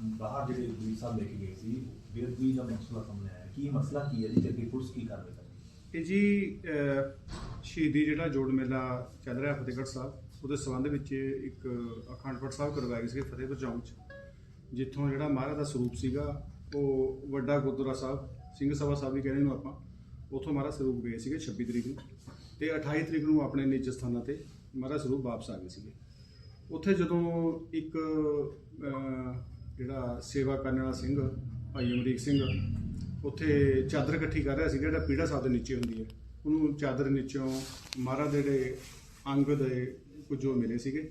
ਬਾਹਰ ਜਿਹੜੇ ਵੀਰ ਸਾਹਿਬ ਲੈ ਕੇ ਗਏ ਸੀ ਬੇਅਦਬੀ ਦਾ ਮਸਲਾ ਸਾਹਮਣੇ ਆਇਆ। ਕੀ ਮਸਲਾ ਕੀ ਹੈ ਜੀ? ਤੇ ਅੱਗੇ ਪੁਲਿਸ ਕੀ ਕਾਰਵਾਈ ਕਰੇਗੀ ਇਹ ਜੀ ਅਹ, ਸ਼ਹੀਦੀ ਜਿਹੜਾ ਜੋੜ ਮੇਲਾ ਚੱਲ ਰਿਹਾ ਫਤਿਹਗੜ੍ਹ ਸਾਹਿਬ ਉਹਦੇ ਸੰਬੰਧ ਵਿੱਚ ਇੱਕ ਅਖੰਡ ਪਾਠ ਸਾਹਿਬ ਕਰਵਾਏ ਗਏ ਸੀ ਫਤਿਹਗੜ੍ਹ ਚੌਂਕ 'ਚ ਜਿੱਥੋਂ ਜਿਹੜਾ ਮਹਾਰਾਜ ਦਾ ਸਰੂਪ ਸੀਗਾ ਉਹ ਵੱਡਾ ਗੁਰਦੁਆਰਾ ਸਾਹਿਬ ਸਿੰਘ ਸਭਾ ਸਾਹਿਬ ਵੀ ਕਹਿੰਦੇ ਨੂੰ ਆਪਾਂ ਉੱਥੋਂ ਮਹਾਰਾਜ ਸਰੂਪ ਗਏ ਸੀਗੇ 26 ਤਰੀਕ ਨੂੰ ਤੇ 28 ਤਰੀਕ ਨੂੰ ਆਪਣੇ ਨਿੱਜ ਸਥਾਨਾਂ ਤੇ ਮਹਾਰਾਜ ਸਰੂਪ ਵਾਪਸ ਆ ਗਏ ਸੀਗੇ। ਉੱਥੇ ਜਦੋਂ ਇੱਕ ਅਹ, ਜਿਹੜਾ ਸੇਵਾ ਕਰਨ ਵਾਲਾ ਸਿੰਘ ਭਾਈ ਅਮਰੀਕ ਸਿੰਘ ਉੱਥੇ ਚਾਦਰ ਇਕੱਠੀ ਕਰ ਰਿਹਾ ਸੀ ਜਿਹੜਾ ਪੀੜਾ ਸਾਹਿਬ ਦੇ ਨੀਚੇ ਹੁੰਦੀ ਹੈ। ਉਹਨੂੰ ਚਾਦਰ ਨੀਚੋਂ ਮਹਾਰਾਜ ਦੇ ਜਿਹੜੇ ਅੰਗ ਦੇ ਕੁਝ ਜੋ ਮਿਲੇ ਸੀਗੇ।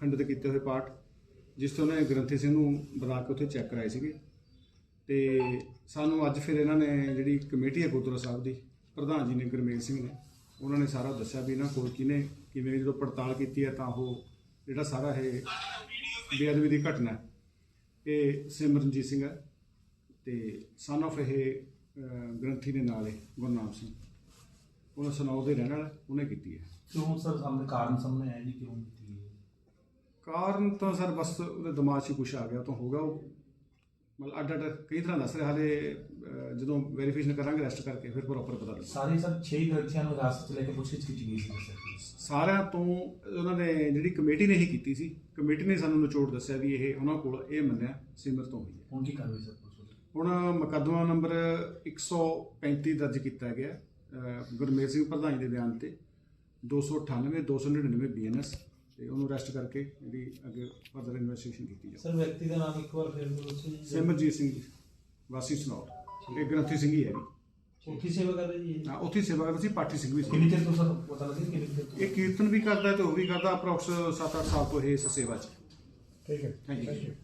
ਖੰਡਿਤ ਕੀਤੇ ਹੋਏ ਪਾਠ ਜਿਸ ਤੋਂ ਉਹਨੇ ਗ੍ਰੰਥੀ ਸਿੰਘ ਨੂੰ ਬੁਲਾ ਕੇ ਉੱਥੇ ਚੈੱਕ ਕਰਾਏ ਸੀਗੇ। ਤੇ ਸਾਨੂੰ ਅੱਜ ਫਿਰ ਇਹਨਾਂ ਨੇ ਜਿਹੜੀ ਕਮੇਟੀ ਹੈ ਗੁਰਦੁਆਰਾ ਸਾਹਿਬ ਦੀ ਪ੍ਰਧਾਨ ਜੀ ਨੇ ਗੁਰਮੇਲ ਸਿੰਘ ਨੇ ਉਹਨਾਂ ਨੇ ਸਾਰਾ ਦੱਸਿਆ ਵੀ ਇਹਨਾਂ ਕੋਲ ਕਿਨੇ ਕਿਵੇਂ ਜਦੋਂ ਪੜਤਾਲ ਕੀਤੀ ਹੈ ਤਾਂ ਉਹ ਜਿਹੜਾ ਸਾਰਾ ਇਹ ਬੇਅਦਬੀ ਦੀ ਘਟਨਾ ਹੈ, ਇਹ ਸਿਮਰਨਜੀਤ ਸਿੰਘ ਹੈ ਤੇ ਸਨ of ਇਹ ਗ੍ਰੰਥੀ ਦੇ ਨਾਲ ਹੈ ਗੁਰਨਾਮ ਸਿੰਘ। ਉਹਨਾਂ ਸਨੌਰ ਦੇ ਰਹਿਣ ਵਾਲਾ ਉਹਨੇ ਕੀਤੀ ਹੈ। ਕਿਉਂ ਸਰ? ਸਾਹਮਣੇ ਕਾਰਨ ਸਾਹਮਣੇ ਆਇਆ ਜੀ ਕਿਉਂ ਕੀਤੀ ਹੈ? ਕਾਰਨ ਤਾਂ ਸਰ ਬਸ ਉਹਦੇ ਦਿਮਾਗ 'ਚ ਕੁਝ ਆ ਗਿਆ ਤਾਂ ਹੋਗਾ ਉਹ ਮਤਲਬ ਅੱਡ ਅੱਡ ਕਈ ਤਰ੍ਹਾਂ ਦੱਸ ਰਿਹਾ ਹਾਲੇ ਅਹ, ਜਦੋਂ ਵੈਰੀਫਿਕੇਸ਼ਨ ਕਰਾਂਗੇ ਰੈਸਟ ਕਰਕੇ ਫਿਰ ਪ੍ਰੋਪਰ ਪਤਾ ਲੱਗਾ। ਸਾਰੇ ਸਰ 6 ਵਿਅਕਤੀਆਂ ਨੂੰ ਹਿਰਾਸਤ 'ਚ ਲੈ ਕੇ ਪੁੱਛਗਿੱਛ ਕੀਤੀ ਗਈ ਸੀ ਸਰ ਸਾਰਿਆਂ ਤੋਂ ਉਹਨਾਂ ਨੇ ਜਿਹੜੀ ਕਮੇਟੀ ਨੇ ਹੀ ਕੀਤੀ ਸੀ ਕਮੇਟੀ ਨੇ ਸਾਨੂੰ ਨਿਚੋੜ ਦੱਸਿਆ ਵੀ ਇਹ ਉਹਨਾਂ ਕੋਲ ਇਹ ਮੰਨਿਆ ਸਿਮਰ ਤੋਂ ਹੋਈ ਹੈ। ਹੁਣ ਕੀ ਕਾਰਵਾਈ ਸਰ ਪੁਲਿਸ ਵੱਲੋਂ? ਹੁਣ ਮੁਕੱਦਮਾ ਨੰਬਰ 135 ਦਰਜ ਕੀਤਾ ਗਿਆ ਅਹ, ਗੁਰਮੇਲ ਸਿੰਘ ਪ੍ਰਧਾਨ ਦੇ ਬਿਆਨ ਤੇ 298 299 ਬੀਐਨਐਸ ਤੇ ਉਹਨੂੰ ਅਰੈਸਟ ਕਰਕੇ ਜਿਹੜੀ ਅੱਗੇ ਫਰਦਰ ਇਨਵੈਸਟੀਗੇਸ਼ਨ ਕੀਤੀ ਜਾਵੇ ਸਰ ਵਿਅਕਤੀ ਦਾ ਨਾਮ ਇੱਕ ਵਾਰ ਫਿਰ ਦੱਸੋ ਜੀ ਸਿਮਰਜੀਤ ਸਿੰਘ ਜੀ, ਵਾਸੀ ਸਨੌਰ। ਇਹ ਗ੍ਰੰਥੀ ਸਿੰਘ ਹੀ ਹੈ ਜੀ। ਉੱਥੇ ਸੇਵਾ ਕਰ ਰਹੇ? ਹਾਂ, ਉੱਥੇ ਸੇਵਾ ਕਰਦਾ ਸੀ ਪਾਠੀ ਸਿੰਘ ਵੀ ਸੀ। ਕਿੰਨੀ ਚਿਰ ਤੋਂ ਸਰ ਪਤਾ ਲੱਗਿਆ ਕਿੰਨੀ ਚਿਰ ਤੋਂ? ਇਹ ਕੀਰਤਨ ਵੀ ਕਰਦਾ ਤੇ ਉਹ ਵੀ ਕਰਦਾ ਅਪਰੋਕਸ 7-8 ਸਾਲ ਤੋਂ ਇਹ ਇਸ ਸੇਵਾ 'ਚ। ਠੀਕ ਹੈ। Thank you